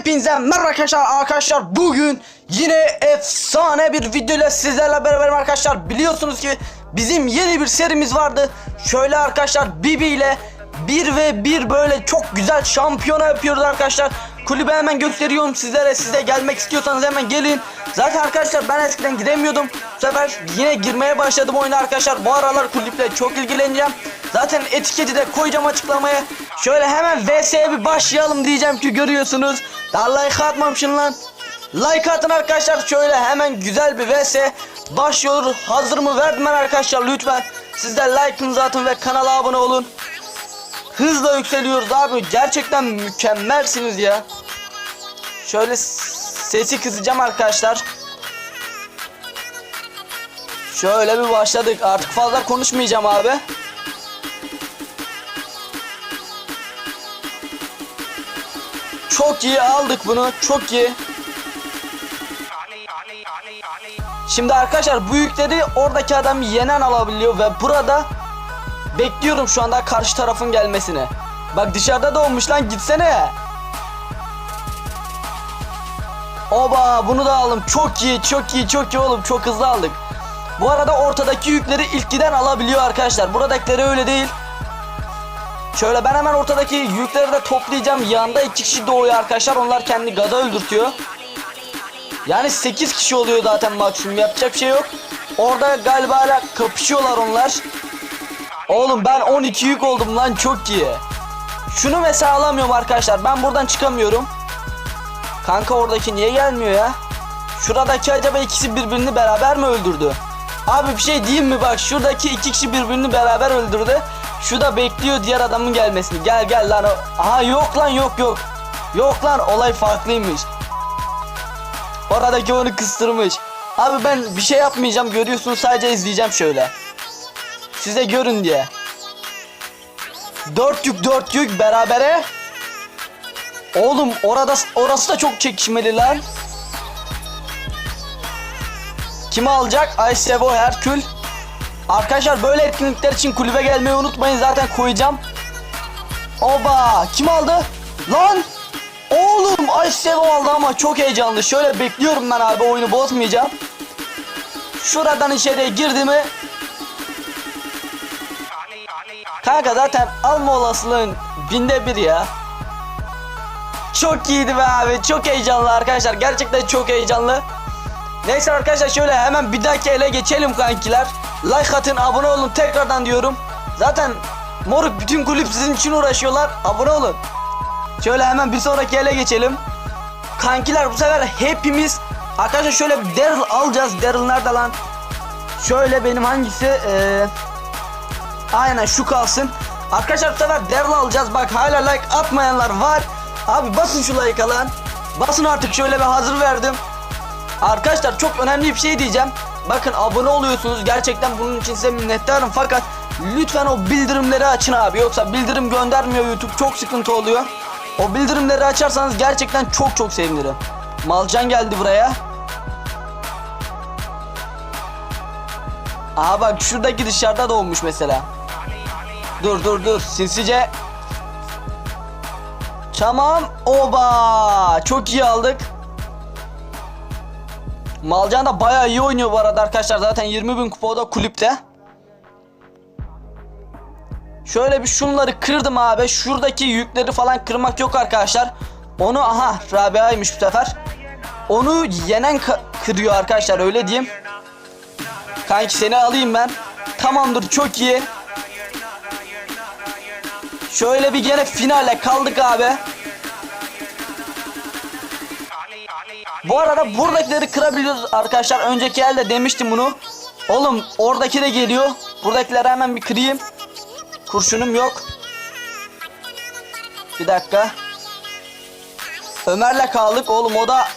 Hepinize merhaba arkadaşlar. Arkadaşlar bugün yine efsane bir video ile sizlerle beraberim arkadaşlar. Biliyorsunuz ki bizim yeni bir serimiz vardı. Şöyle arkadaşlar Bibi ile 1 ve 1 böyle çok güzel şampiyona yapıyoruz arkadaşlar. Kulübe hemen gösteriyorum sizlere. Siz de gelmek istiyorsanız hemen gelin. Zaten arkadaşlar ben eskiden giremiyordum. Bu sefer yine girmeye başladım oyuna arkadaşlar. Bu aralar kulüple çok ilgileneceğim. Zaten etiketi de koyacağım açıklamaya. Şöyle hemen VS'ye bir başlayalım diyeceğim ki görüyorsunuz daha like atmamışsın lan Like atın arkadaşlar şöyle hemen güzel bir vs başlıyor. Hazır mı verdim ben arkadaşlar lütfen. Siz de like'ınızı atın ve kanala abone olun. Hızla yükseliyoruz abi. Gerçekten mükemmelsiniz ya. Şöyle sesi kısacağım arkadaşlar. Şöyle bir başladık. Artık fazla konuşmayacağım abi. Çok iyi aldık bunu. Çok iyi. Şimdi arkadaşlar bu yükleri oradaki adam yenen alabiliyor ve burada bekliyorum şu anda karşı tarafın gelmesini. Bak dışarıda da olmuş lan gitsene. Oba bunu da aldım. Çok iyi çok iyi çok iyi oğlum çok hızlı aldık. Bu arada ortadaki yükleri ilk giden alabiliyor arkadaşlar. Buradakileri öyle değil. Şöyle ben hemen ortadaki yükleri de toplayacağım. Yanında iki kişi doğuyor arkadaşlar. Onlar kendi gada öldürtüyor. Yani 8 kişi oluyor zaten maksimum yapacak bir şey yok. Orada galiba hala kapışıyorlar onlar. Oğlum ben 12 yük oldum lan çok iyi. Şunu mesela alamıyorum arkadaşlar ben buradan çıkamıyorum. Kanka oradaki niye gelmiyor ya? Şuradaki acaba ikisi birbirini beraber mi öldürdü? Abi bir şey diyeyim mi bak şuradaki iki kişi birbirini beraber öldürdü. Şu da bekliyor diğer adamın gelmesini. Gel gel lan. Aha yok lan yok yok. Yok lan olay farklıymış. Oradaki onu kıstırmış. Abi ben bir şey yapmayacağım görüyorsunuz sadece izleyeceğim şöyle. Size görün diye. Dört yük dört yük berabere. Oğlum orada orası da çok çekişmeli lan. Kimi alacak? Aysevo Herkül. Arkadaşlar böyle etkinlikler için kulübe gelmeyi unutmayın zaten koyacağım. Oba kim aldı? Lan Oğlum Aysevo aldı ama çok heyecanlı. Şöyle bekliyorum ben abi oyunu bozmayacağım. Şuradan içeriye girdi mi? Kanka zaten alma olasılığın binde bir ya. Çok iyiydi be abi. Çok heyecanlı arkadaşlar. Gerçekten çok heyecanlı. Neyse arkadaşlar şöyle hemen bir dahaki ele geçelim kankiler. Like atın abone olun tekrardan diyorum. Zaten moruk bütün kulüp sizin için uğraşıyorlar. Abone olun. Şöyle hemen bir sonraki ele geçelim. Kankiler bu sefer hepimiz arkadaşlar şöyle Daryl alacağız. Daryl nerede lan? Şöyle benim hangisi? Ee, aynen şu kalsın. Arkadaşlar bu sefer Daryl alacağız. Bak hala like atmayanlar var. Abi basın şu like'a lan. Basın artık şöyle bir hazır verdim. Arkadaşlar çok önemli bir şey diyeceğim. Bakın abone oluyorsunuz. Gerçekten bunun için size minnettarım. Fakat lütfen o bildirimleri açın abi. Yoksa bildirim göndermiyor YouTube. Çok sıkıntı oluyor. O bildirimleri açarsanız gerçekten çok çok sevinirim. Malcan geldi buraya. Aha bak şuradaki dışarıda doğmuş mesela. Dur dur dur sinsice. Tamam. Oba. Çok iyi aldık. Malcan da bayağı iyi oynuyor bu arada arkadaşlar. Zaten 20 bin kupa da kulüpte. Şöyle bir şunları kırdım abi. Şuradaki yükleri falan kırmak yok arkadaşlar. Onu aha Rabia'ymış bu sefer. Onu yenen kırıyor arkadaşlar öyle diyeyim. Kanki seni alayım ben. Tamamdır çok iyi. Şöyle bir gene finale kaldık abi. Bu arada buradakileri kırabiliyoruz arkadaşlar. Önceki elde demiştim bunu. Oğlum oradaki de geliyor. Buradakileri hemen bir kırayım. Kurşunum yok. Bir dakika. Ömer'le kaldık oğlum o da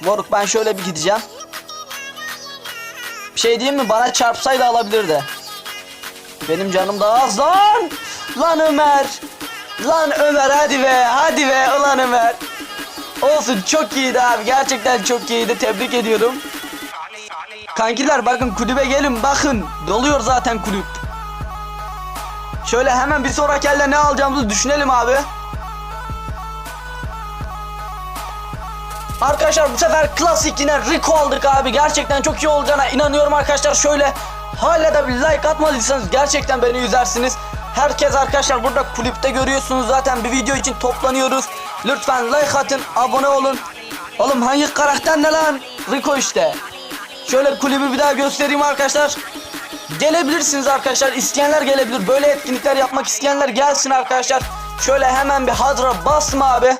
Moruk ben şöyle bir gideceğim. Bir şey diyeyim mi? Bana çarpsaydı alabilirdi. Benim canım da az lan. Lan Ömer. Lan Ömer hadi be, hadi be ulan Ömer. Olsun çok iyiydi abi. Gerçekten çok iyiydi. Tebrik ediyorum. Kankiler bakın kulübe gelin bakın. Doluyor zaten kulüp. Şöyle hemen bir sonraki elde ne alacağımızı düşünelim abi. Arkadaşlar bu sefer klasik yine Rico aldık abi. Gerçekten çok iyi olacağına inanıyorum arkadaşlar. Şöyle hala da bir like atmadıysanız gerçekten beni üzersiniz. Herkes arkadaşlar burada kulüpte görüyorsunuz zaten bir video için toplanıyoruz. Lütfen like atın, abone olun. Oğlum hangi karakter ne lan? Rico işte. Şöyle kulübü bir daha göstereyim arkadaşlar. Gelebilirsiniz arkadaşlar. İsteyenler gelebilir. Böyle etkinlikler yapmak isteyenler gelsin arkadaşlar. Şöyle hemen bir hadra basma abi.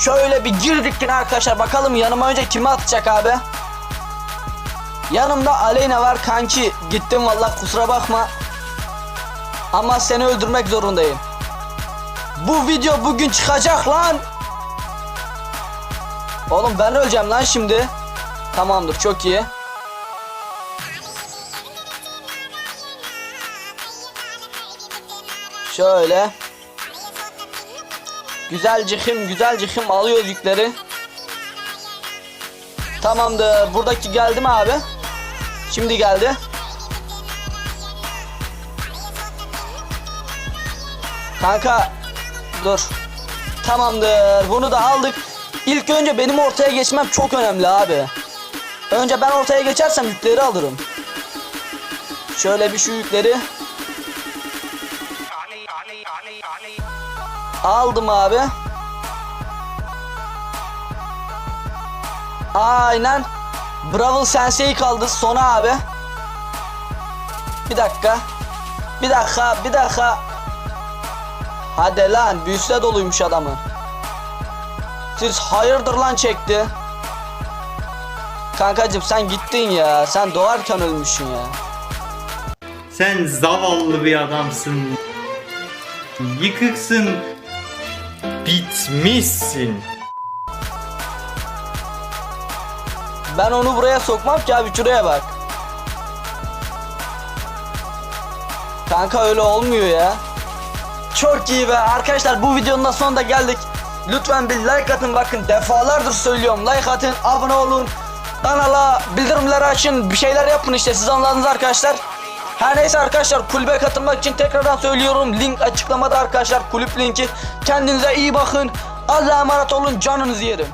Şöyle bir girdik yine arkadaşlar. Bakalım yanıma önce kimi atacak abi. Yanımda Aleyna var kanki. Gittim vallahi kusura bakma. Ama seni öldürmek zorundayım. Bu video bugün çıkacak lan. Oğlum ben öleceğim lan şimdi. Tamamdır çok iyi. Şöyle. Güzel cihim, güzel cihim alıyoruz yükleri. Tamamdır. Buradaki geldi mi abi? Şimdi geldi. Kanka dur. Tamamdır. Bunu da aldık. İlk önce benim ortaya geçmem çok önemli abi. Önce ben ortaya geçersem yükleri alırım. Şöyle bir şu yükleri aldım abi. Aynen. Bravel Sensei kaldı sona abi. Bir dakika. Bir dakika, bir dakika. Hadi lan büyüsle doluymuş adamı. Siz hayırdır lan çekti. Kankacım sen gittin ya. Sen doğarken ölmüşsün ya. Sen zavallı bir adamsın. Yıkıksın. Bitmişsin. Ben onu buraya sokmam ki abi şuraya bak. Kanka öyle olmuyor ya. Çok iyi be arkadaşlar bu videonun da sonuna geldik. Lütfen bir like atın bakın defalardır söylüyorum like atın abone olun. Kanala bildirimleri açın bir şeyler yapın işte siz anladınız arkadaşlar. Her neyse arkadaşlar kulübe katılmak için tekrardan söylüyorum. Link açıklamada arkadaşlar kulüp linki. Kendinize iyi bakın. Allah'a emanet olun canınızı yerim.